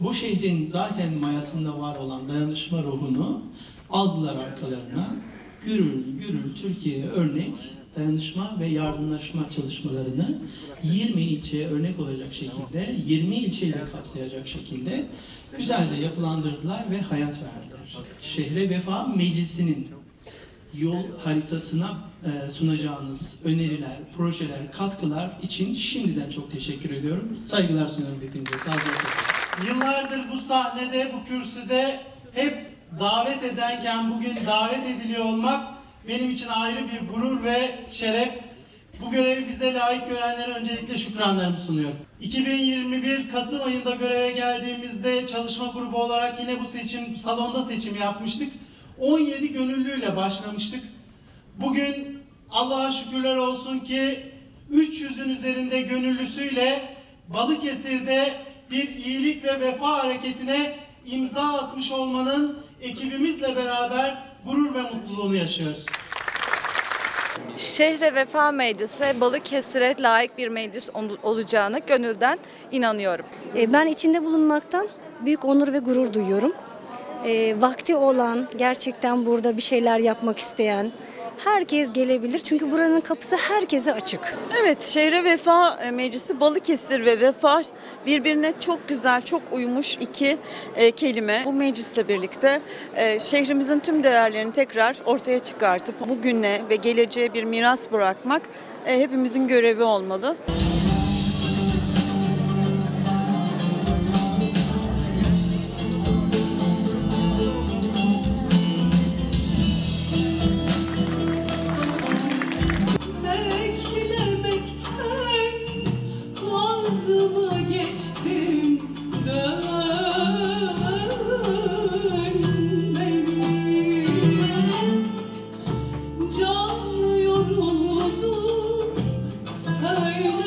Bu şehrin zaten mayasında var olan dayanışma ruhunu aldılar arkalarına. Gürül gürül Türkiye'ye örnek dayanışma ve yardımlaşma çalışmalarını 20 ilçeye örnek olacak şekilde, 20 ilçeyi de kapsayacak şekilde güzelce yapılandırdılar ve hayat verdiler. Şehre Vefa Meclisi'nin yol haritasına e, sunacağınız öneriler, projeler, katkılar için şimdiden çok teşekkür ediyorum. Saygılar sunuyorum hepinize. Sağlıcakla kalın. Yıllardır bu sahnede, bu kürsüde hep davet edenken bugün davet ediliyor olmak benim için ayrı bir gurur ve şeref. Bu görevi bize layık görenlere öncelikle şükranlarımı sunuyorum. 2021 Kasım ayında göreve geldiğimizde çalışma grubu olarak yine bu seçim, salonda seçim yapmıştık. 17 gönüllüyle başlamıştık. Bugün Allah'a şükürler olsun ki 300'ün üzerinde gönüllüsüyle Balıkesir'de bir iyilik ve vefa hareketine imza atmış olmanın ekibimizle beraber gurur ve mutluluğunu yaşıyoruz. Şehre Vefa Meclisi Balıkesir'e layık bir meclis ol- olacağını gönülden inanıyorum. E, Ben içinde bulunmaktan büyük onur ve gurur duyuyorum. E, vakti olan, gerçekten burada bir şeyler yapmak isteyen herkes gelebilir. Çünkü buranın kapısı herkese açık. Evet, Şehre Vefa e, Meclisi Balıkesir ve Vefa birbirine çok güzel, çok uymuş iki e, kelime. Bu meclisle birlikte e, şehrimizin tüm değerlerini tekrar ortaya çıkartıp bugüne ve geleceğe bir miras bırakmak e, hepimizin görevi olmalı. geçtin beni Can yoruldu söyle.